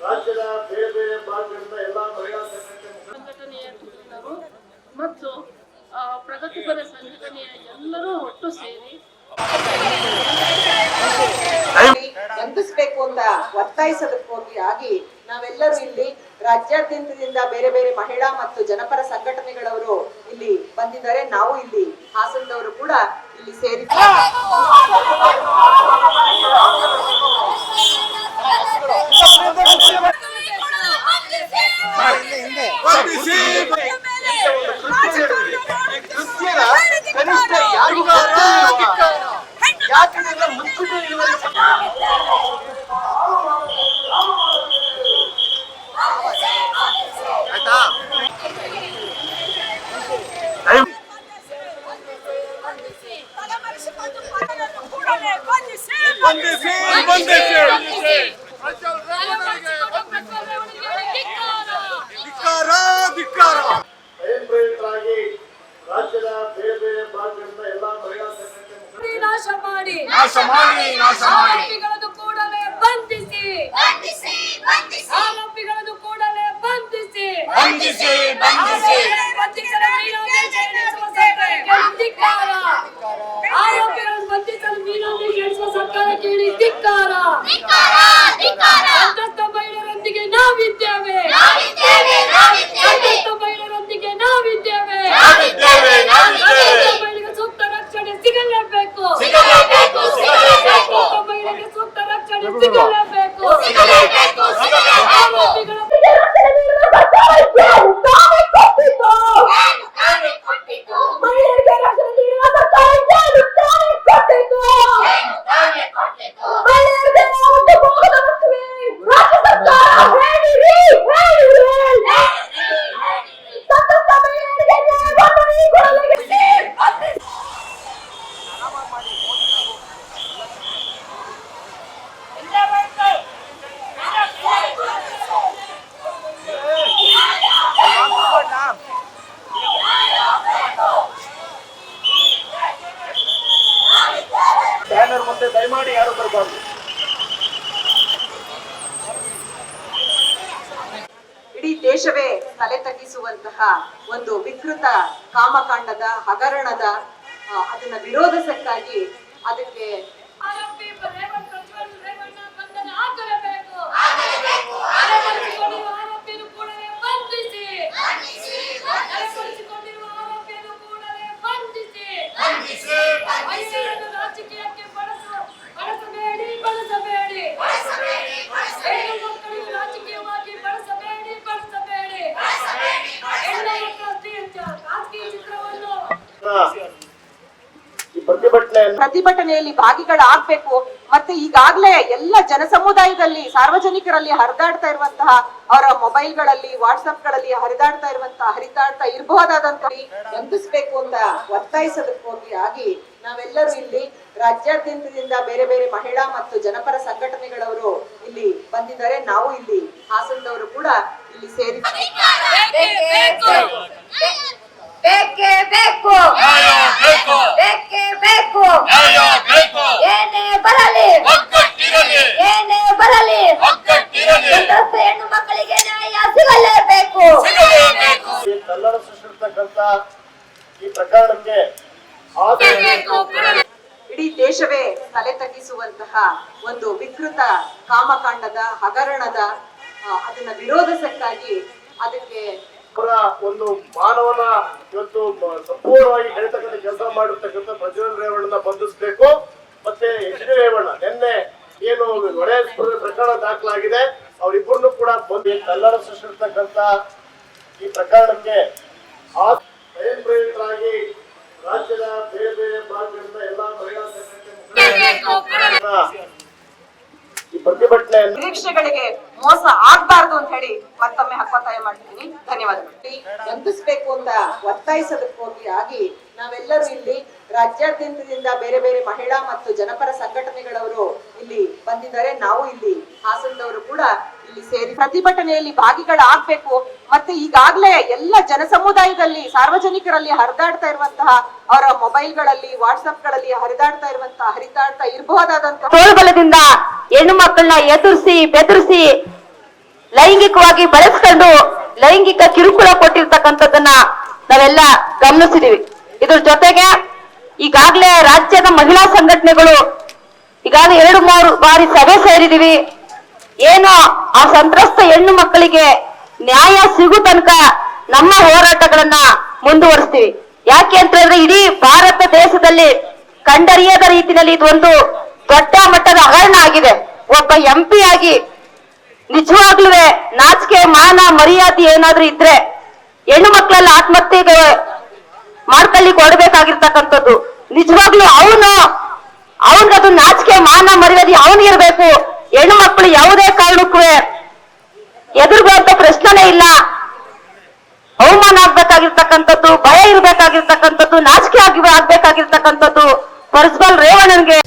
ರಾಜ್ಯದ ಬೇರೆ ಬೇರೆ ಭಾಗಗಳಿಂದ ಮತ್ತು ಪ್ರಗತಿಪರ ಸಂಘಟನೆಯ ಎಲ್ಲರೂ ಒಟ್ಟು ಸೇರಿ ಬಂಧಿಸಬೇಕು ಅಂತ ಒತ್ತಾಯಿಸೋದಕ್ಕೋಗಿ ಆಗಿ ನಾವೆಲ್ಲರೂ ಇಲ್ಲಿ ರಾಜ್ಯಾದ್ಯಂತದಿಂದ ಬೇರೆ ಬೇರೆ ಮಹಿಳಾ ಮತ್ತು ಜನಪರ ಸಂಘಟನೆಗಳವರು ಇಲ್ಲಿ ಬಂದಿದ್ದಾರೆ ನಾವು ಇಲ್ಲಿ ಹಾಸನದವರು ಕೂಡ ಇಲ್ಲಿ ಸೇರಿ ಕನಿಷ್ಠ? ಯಾಕೆ ಮುಚ್ಚಿಟ್ಟು ಇಳುವರಿ ಆಯ್ತಾ ಬಂಧಿಸಿ ಬಂಧಿಸಿ ಧಿಕ್ಕಾರ ಧಿಕ್ಕಾರ ಸ್ವಯಂ ಪ್ರೇರಿತರಾಗಿ ರಾಜ್ಯದ ಬೇರೆ ಬೇರೆ ಭಾಗಗಳಿಂದ ಎಲ್ಲಾ ಮಹಿಳಾ ಸಂಘಟನೆ ನಾಶ ಮಾಡಿ. ನಾಶ ಮಾಡಿ ನಾಶ ಮಾಡಿ. ಆರೋಪಿಗಳನ್ನು ಕೂಡಲೇ ಬಂಧಿಸಿ. ಆರೋಪಿಗಳನ್ನು ಕೂಡಲೇ ಬಂಧಿಸಿ ಬಂಧಿಸಿ. ಬಂಧಿಸಿ ಬಂಧಿಸಲು ಮೀನಾದೇಶ ಎಣಿಸುವ ಸರ್ಕಾರಕ್ಕೆ ಧಿಕ್ಕಾರ ಆರೋಪಿಗಳನ್ನು ಬಂಧಿಸಲು ಮೀನಾದೇಶ ಎಣಿಸುವ ಸರ್ಕಾರಕ್ಕೆ ಇಡೀ ಧಿಕ್ಕಾರ ಸಂತ್ರಸ್ತ ಮಹಿಳೆಯರೊಂದಿಗೆ ನಾವಿದ್ದೇವೆ ಸಂತ್ರಸ್ತ ಮಹಿಳೆಯರೊಂದಿಗೆ ನಾವಿದ್ದೇವೆ ನಾವಿದ್ದೇವೆ, ನಾವಿದ್ದೇವೆ. ಸಂತ್ರಸ್ತ ಮಹಿಳೆಗೆ ಸೂಕ್ತ ರಕ್ಷಣೆ ಸಿಗಲೇಬೇಕು ಸಿಗಲೇಬೇಕು, ಸಿಗಲೇಬೇಕು. ಮಹಿಳೆಗೆ ಸೂಕ್ತ ರಕ್ಷಣೆ ಸಿಗಲೇಬೇಕು ಸಿಗಲೇಬೇಕು, ಸಿಗಲೇಬೇಕು. ಮುಂದೆ ದಯಮಾಡಿ ಯಾರು ಬರಬಾರ್ದು. ಇಡೀ ದೇಶವೇ ತಲೆ ತಗ್ಗಿಸುವಂತಹ ಒಂದು ವಿಕೃತ ಕಾಮಕಾಂಡದ ಹಗರಣದ ಅದನ್ನ ವಿರೋಧಿಸಕ್ಕಾಗಿ ಅದಕ್ಕೆ ಆರೋಪಿ ಪ್ರತಿಭಟನೆಯಲ್ಲಿ ಭಾಗಿಗಳಾಗ್ಬೇಕು. ಮತ್ತೆ ಈಗಾಗ್ಲೇ ಎಲ್ಲ ಜನಸಮುದಾಯದಲ್ಲಿ ಸಾರ್ವಜನಿಕರಲ್ಲಿ ಹರಿದಾಡ್ತಾ ಇರುವಂತಹ ಅವರ ಮೊಬೈಲ್ಗಳಲ್ಲಿ ವಾಟ್ಸ್ಆಪ್ಗಳಲ್ಲಿ ಹರಿದಾಡ್ತಾ ಇರುವಂತಹ ಹರಿದಾಡ್ತಾ ಇರಬಹುದಾದಂತಹ ಬಂಧಿಸ್ಬೇಕು ಅಂತ ಒತ್ತಾಯಿಸೋದಕ್ಕೋಗಿ ಆಗಿ ನಾವೆಲ್ಲರೂ ಇಲ್ಲಿ ರಾಜ್ಯಾದ್ಯಂತದಿಂದ ಬೇರೆ ಬೇರೆ ಮಹಿಳಾ ಮತ್ತು ಜನಪರ ಸಂಘಟನೆಗಳವರು ಇಲ್ಲಿ ಬಂದಿದ್ದಾರೆ. ನಾವು ಇಲ್ಲಿ ಹಾಸನದವರು ಕೂಡ ಇಲ್ಲಿ ಸೇರಿ ಬೇಕೇ. ಬೇಕು ಬೇಕು ಬೇಕೇ ಬೇಕು ನ್ಯಾಯ ಬೇಕು ಏನೇ ಬರಲಿ ಒಗ್ಗಟ್ಟಿರಲಿ ಏನೇ ಬರಲಿ ಒಗ್ಗಟ್ಟಿರಲಿ ಸಂತ್ರಸ್ತ ಹೆಣ್ಣು ಮಕ್ಕಳಿಗೆ ನ್ಯಾಯ ಸಿಗಲೇಬೇಕು ಸಿಗಲೇಬೇಕು ಈ ಕನ್ನಡ ಈ ಪ್ರಕರಣಕ್ಕೆ ಇಡೀ ದೇಶವೇ ತಲೆ ತಗ್ಗಿಸುವಂತಹ ಒಂದು ವಿಕೃತ ಕಾಮಕಾಂಡದ ಹಗರಣದ ಅದನ್ನ ವಿರೋಧಿಸಕ್ಕಾಗಿ ಅದಕ್ಕೆ ಒಂದು ಮಾನವನ ಇವತ್ತು ಸಂಪೂರ್ಣವಾಗಿ ಹೇಳ್ತಕ್ಕಂಥ ಕೆಲಸ ಮಾಡಿರ್ತಕ್ಕಂಥ ಪ್ರಜ್ವಲ್ ರೇವಣ್ಣನ ಬಂಧಿಸಬೇಕು. ಮತ್ತೆ ಎಚ್ ಡಿ ರೇವಣ್ಣ ನಿನ್ನೆ ಏನು ಒಡೆಯ ಪ್ರಕರಣ ದಾಖಲಾಗಿದೆ. ಅವರಿಬ್ಬರನ್ನು ಕೂಡ ಬಂದು ಕಲ್ಲರ ಸೃಷ್ಟಿರ್ತಕ್ಕಂಥ ಈ ಪ್ರಕರಣಕ್ಕೆ ಆ ಸ್ವಯಂ ಪ್ರೇರಿತರಾಗಿ ರಾಜ್ಯದ ಬೇರೆ ಬೇರೆ ಭಾಗಗಳಿಂದ ಎಲ್ಲಾ ಮಹಿಳಾ ಈ ಪ್ರತಿಭಟನೆಯನ್ನು ನಿರೀಕ್ಷೆಗಳಿಗೆ ಮೋಸ ಆಗ್ಬಾರ್ದು ಅಂತ ಹೇಳಿ ಮತ್ತೊಮ್ಮೆ ಹಕ್ಕೊತ್ತಾಯ ಮಾಡ್ತೀನಿ. ಧನ್ಯವಾದಗಳು. ಬಂಧಿಸ್ಬೇಕು ಅಂತ ಒತ್ತಾಯಿಸೋದಕ್ಕೋಗಿ ಆಗಿ ನಾವೆಲ್ಲರೂ ಇಲ್ಲಿ ರಾಜ್ಯಾದ್ಯಂತದಿಂದ ಬೇರೆ ಬೇರೆ ಮಹಿಳಾ ಮತ್ತು ಜನಪರ ಸಂಘಟನೆಗಳವರು ಇಲ್ಲಿ ಬಂದಿದ್ದಾರೆ. ನಾವು ಇಲ್ಲಿ ಹಾಸನದವರು ಕೂಡ ಇಲ್ಲಿ ಸೇರಿ ಪ್ರತಿಭಟನೆಯಲ್ಲಿ ಭಾಗಿಗಳಾಗ್ಬೇಕು. ಮತ್ತೆ ಈಗಾಗ್ಲೇ ಎಲ್ಲ ಜನಸಮುದಾಯದಲ್ಲಿ, ಸಾರ್ವಜನಿಕರಲ್ಲಿ ಹರಿದಾಡ್ತಾ ಇರುವಂತಹ ಅವರ ಮೊಬೈಲ್ಗಳಲ್ಲಿ, ವಾಟ್ಸ್ಆಪ್ಗಳಲ್ಲಿ ಹರಿದಾಡ್ತಾ ಇರುವಂತಹ ಹರಿದಾಡ್ತಾ ಇರಬಹುದಾದಂತಹ ತೋಳ್ಬಲದಿಂದ ಹೆಣ್ಣು ಮಕ್ಕಳನ್ನ ಎದುರಿಸಿ, ಬೆದರಿಸಿ, ಲೈಂಗಿಕವಾಗಿ ಬಳಸ್ಕೊಂಡು ಲೈಂಗಿಕ ಕಿರುಕುಳ ಕೊಟ್ಟಿರ್ತಕ್ಕಂಥದ್ದನ್ನ ನಾವೆಲ್ಲ ಗಮನಿಸಿದೀವಿ. ಇದ್ರ ಜೊತೆಗೆ ಈಗಾಗಲೇ ರಾಜ್ಯದ ಮಹಿಳಾ ಸಂಘಟನೆಗಳು ಈಗಾಗಲೇ ಎರಡು, ಮೂರು ಬಾರಿ ಸಭೆ ಸೇರಿದೀವಿ. ಏನು ಆ ಸಂತ್ರಸ್ತ ಹೆಣ್ಣು ಮಕ್ಕಳಿಗೆ ನ್ಯಾಯ ಸಿಗು ತನಕ ನಮ್ಮ ಹೋರಾಟಗಳನ್ನ ಮುಂದುವರಿಸ್ತೀವಿ. ಯಾಕೆ ಅಂತ ಹೇಳಿದ್ರೆ ಇಡೀ ಭಾರತ ದೇಶದಲ್ಲಿ ಕಂಡರಿಯದ ರೀತಿಯಲ್ಲಿ ಇದೊಂದು ದೊಡ್ಡ ಮಟ್ಟದ ಹಗರಣ ಆಗಿದೆ. ಒಬ್ಬ ಎಂ ಪಿ ಆಗಿ ನಿಜವಾಗ್ಲೂ ನಾಚಿಕೆ, ಮಾನ, ಮರ್ಯಾದೆ ಏನಾದ್ರೂ ಇದ್ರೆ ಹೆಣ್ಣು ಮಕ್ಕಳೆಲ್ಲ ಆತ್ಮಹತ್ಯೆಗೆ ಮಾಡ್ಕೊಳ್ಳಿಕ್ ಕೊಡ್ಬೇಕಾಗಿರ್ತಕ್ಕಂಥದ್ದು. ನಿಜವಾಗ್ಲೂ ಅವನು ಅವನಿಗದು ನಾಚಿಕೆ, ಮಾನ, ಮರ್ಯಾದೆ ಅವನಿಗಿರ್ಬೇಕು. ಹೆಣ್ಣು ಮಕ್ಕಳು ಯಾವುದೇ ಕಾರಣಕ್ಕೂ ಎದುರುಗುವಂತ ಪ್ರಶ್ನೆನೇ ಇಲ್ಲ. ಅವಮಾನ ಆಗ್ಬೇಕಾಗಿರ್ತಕ್ಕಂಥದ್ದು, ಭಯ ಇರಬೇಕಾಗಿರ್ತಕ್ಕಂಥದ್ದು, ನಾಚಿಕೆ ಆಗಿ ಆಗ್ಬೇಕಾಗಿರ್ತಕ್ಕಂಥದ್ದು ಪರ್ಸಬಲ್ ರೇವಣ್ಣನ್ಗೆ